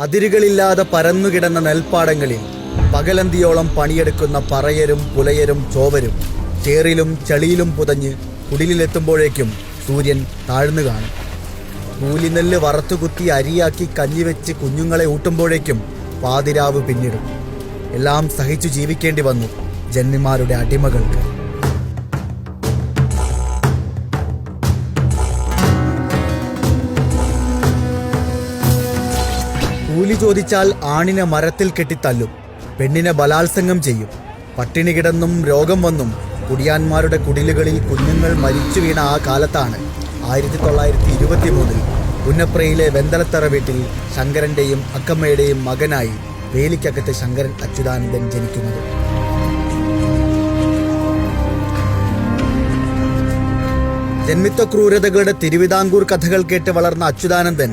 അതിരുകളില്ലാതെ പരന്നുകിടന്ന നെൽപ്പാടങ്ങളിൽ പകലന്തിയോളം പണിയെടുക്കുന്ന പറയരും പുലയരും ചോവരും ചേറിലും ചളിയിലും പുതഞ്ഞ് കുടിലിലെത്തുമ്പോഴേക്കും സൂര്യൻ താഴ്ന്നു കാണും. കൂലിനെല്ല് വറുത്തുകുത്തി അരിയാക്കി കഞ്ഞിവെച്ച് കുഞ്ഞുങ്ങളെ ഊട്ടുമ്പോഴേക്കും പാതിരാവ് പിന്നിടും. എല്ലാം സഹിച്ചു ജീവിക്കേണ്ടി വന്നു ജന്മിമാരുടെ അടിമകൾക്ക്. കൂലി ചോദിച്ചാൽ ആണിനെ മരത്തിൽ കെട്ടിത്തല്ലും. പെണ്ണിനെ ബലാത്സംഗം ചെയ്യും. പട്ടിണി കിടന്നും രോഗം വന്നും കുടിയാന്മാരുടെ കുടിലുകളിൽ കുഞ്ഞുങ്ങൾ മരിച്ചു വീണ ആ കാലത്താണ് ആയിരത്തി തൊള്ളായിരത്തി ഇരുപത്തി മൂന്നിൽ പുന്നപ്രയിലെ വെന്തലത്തറ വീട്ടിൽ ശങ്കരന്റെയും അക്കമ്മയുടെയും മകനായി വേലിക്കകത്ത് ശങ്കരൻ അച്യുതാനന്ദൻ ജനിക്കുന്നത്. ജന്മിത്വ ക്രൂരതകളുടെ തിരുവിതാംകൂർ കഥകൾ കേട്ട് വളർന്ന അച്യുതാനന്ദൻ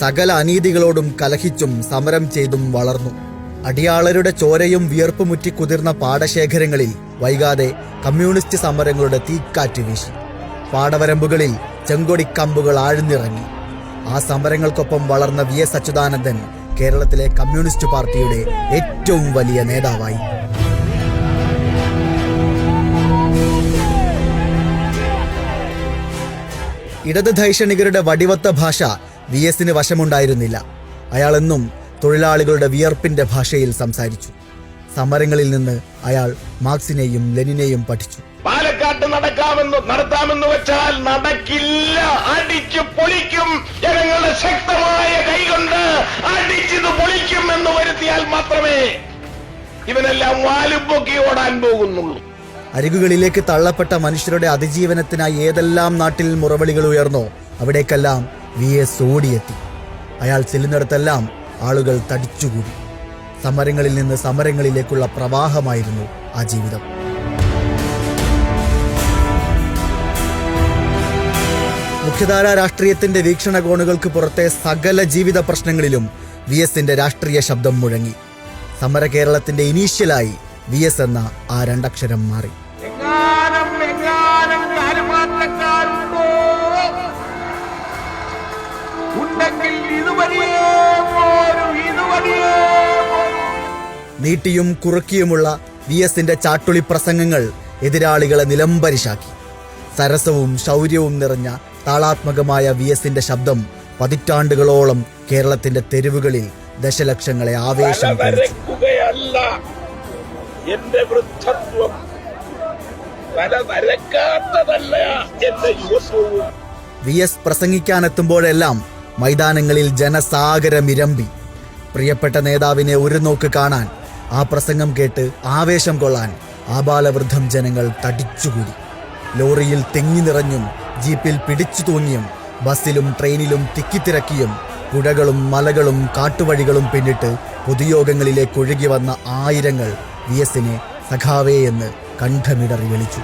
സകല അനീതികളോടും കലഹിച്ചും സമരം ചെയ്തും വളർന്നു. അടിയാളരുടെ ചോരയും വിയർപ്പുമുറ്റി കുതിർന്ന പാടശേഖരങ്ങളിൽ വൈകാതെ കമ്മ്യൂണിസ്റ്റ് സമരങ്ങളുടെ തീക്കാറ്റ് വീശി. പാടവരമ്പുകളിൽ ചെങ്കൊടിക്കമ്പുകൾ ആഴ്ന്നിറങ്ങി. ആ സമരങ്ങൾക്കൊപ്പം വളർന്ന വി എസ് അച്യുതാനന്ദൻ കേരളത്തിലെ കമ്മ്യൂണിസ്റ്റ് പാർട്ടിയുടെ ഏറ്റവും വലിയ നേതാവായി. ഇടത് ധൈഷണികരുടെ വടിവത്ത ഭാഷ വി എസിന് വശമുണ്ടായിരുന്നില്ല. അയാളെന്നും തൊഴിലാളികളുടെ വിയർപ്പിന്റെ ഭാഷയിൽ സംസാരിച്ചു. സമരങ്ങളിൽ നിന്ന് അയാൾ മാർക്സിനെയും ലെനിനെയും പഠിച്ചു. പാലക്കാട്ട് നടക്കാമെന്ന് നടത്താമെന്ന് വെച്ചാൽ നടക്കില്ല. അടിച്ചു പൊളിക്കും. ജനങ്ങളുടെ ശക്തമായ കൈകൊണ്ട് അടിച്ചത് പൊളിക്കും എന്ന് വരുത്തിയാൽ മാത്രമേ ഇവനെല്ലാം വാലുപൊക്കി ഓടാൻ പോകുന്നുള്ളൂ. അരികുകളിലേക്ക് തള്ളപ്പെട്ട മനുഷ്യരുടെ അതിജീവനത്തിനായി ഏതെല്ലാം നാട്ടിൽ മുറവിളികൾ ഉയർന്നോ അവിടേക്കെല്ലാം വി എസ് ഓടിയെത്തി അയാൾ ചെല്ലുന്നിടത്തെല്ലാം ആളുകൾ തടിച്ചുകൂടി. സമരങ്ങളിൽ നിന്ന് സമരങ്ങളിലേക്കുള്ള പ്രവാഹമായിരുന്നു ആ ജീവിതം. മുഖ്യധാര രാഷ്ട്രീയത്തിന്റെ വീക്ഷണകോണുകൾക്ക് പുറത്തെ സകല ജീവിത പ്രശ്നങ്ങളിലും വി എസിന്റെ രാഷ്ട്രീയ ശബ്ദം മുഴങ്ങി. സമര കേരളത്തിന്റെ ഇനീഷ്യലായി വി എസ് എന്ന ആ രണ്ടക്ഷരം മാറി. നീട്ടിയും കുറുക്കിയുമുള്ള വി എസിന്റെ ചാട്ടുളി പ്രസംഗങ്ങൾ എതിരാളികളെ നിലംപരിശാക്കി സരസവും ശൗര്യവും നിറഞ്ഞ താളാത്മകമായ വി എസിന്റെ ശബ്ദം പതിറ്റാണ്ടുകളോളം കേരളത്തിന്റെ തെരുവുകളിൽ ദശലക്ഷങ്ങളെ ആവേശം കൊള്ളിച്ചു. വരയ്ക്കുകയല്ല. എന്റെ വൃദ്ധത്വം തല നരക്കാത്തതല്ല എന്റെ യുവത്വവും വി എസ് പ്രസംഗിക്കാനെത്തുമ്പോഴെല്ലാം മൈതാനങ്ങളിൽ ജനസാഗരമിരമ്പി. പ്രിയപ്പെട്ട നേതാവിനെ ഒരു നോക്ക് കാണാൻ ആ പ്രസംഗം കേട്ട് ആവേശം കൊള്ളാൻ ആബാലവൃദ്ധം ജനങ്ങൾ തടിച്ചുകൂടി. ലോറിയിൽ തെങ്ങി നിറഞ്ഞും ജീപ്പിൽ പിടിച്ചു തൂങ്ങിയും ബസ്സിലും ട്രെയിനിലും തിക്കിത്തിരക്കിയും പുഴകളും മലകളും കാട്ടുവഴികളും പിന്നിട്ട് പൊതുയോഗങ്ങളിലേക്ക് ഒഴുകി വന്ന ആയിരങ്ങൾ വി എസിനെ സഖാവേ എന്ന് കണ്ഠമിടറി വിളിച്ചു.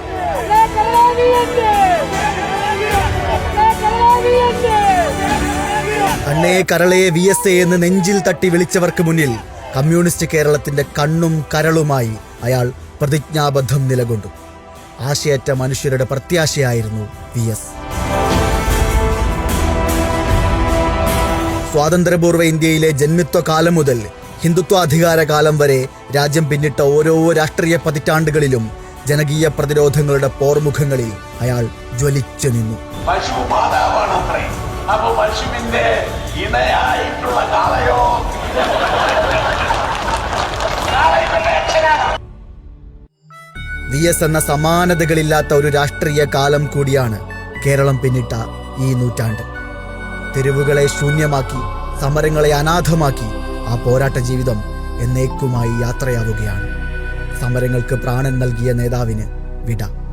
കണ്ണേ കരളേ വി എസ് എ എന്ന് നെഞ്ചിൽ തട്ടി വിളിച്ചവർക്ക് മുന്നിൽ കമ്മ്യൂണിസ്റ്റ് കേരളത്തിന്റെ കണ്ണും കരളുമായി അയാൾ പ്രതിജ്ഞാബദ്ധം നിലകൊണ്ടു. ആശയറ്റ മനുഷ്യരുടെ പ്രത്യാശയായിരുന്നു വി എസ് സ്വാതന്ത്ര്യപൂർവ ഇന്ത്യയിലെ ജന്മിത്വ കാലം മുതൽ ഹിന്ദുത്വാധികാര കാലം വരെ രാജ്യം പിന്നിട്ട ഓരോ രാഷ്ട്രീയ പതിറ്റാണ്ടുകളിലും ജനകീയ പ്രതിരോധങ്ങളുടെ പോർമുഖങ്ങളിൽ അയാൾ ജ്വലിച്ചു നിന്നു. അപ്പൊ പശുവിന്റെ ഇണയായിട്ടുള്ള കാളയോ? വി എസ് എന്ന സമാനതകളില്ലാത്ത ഒരു രാഷ്ട്രീയ കാലം കൂടിയാണ് കേരളം പിന്നിട്ട ഈ നൂറ്റാണ്ട്. തെരുവുകളെ ശൂന്യമാക്കി സമരങ്ങളെ അനാഥമാക്കി ആ പോരാട്ട ജീവിതം എന്നേക്കുമായി യാത്രയാവുകയാണ്. സമരങ്ങൾക്ക് പ്രാണൻ നൽകിയ നേതാവിന് വിട.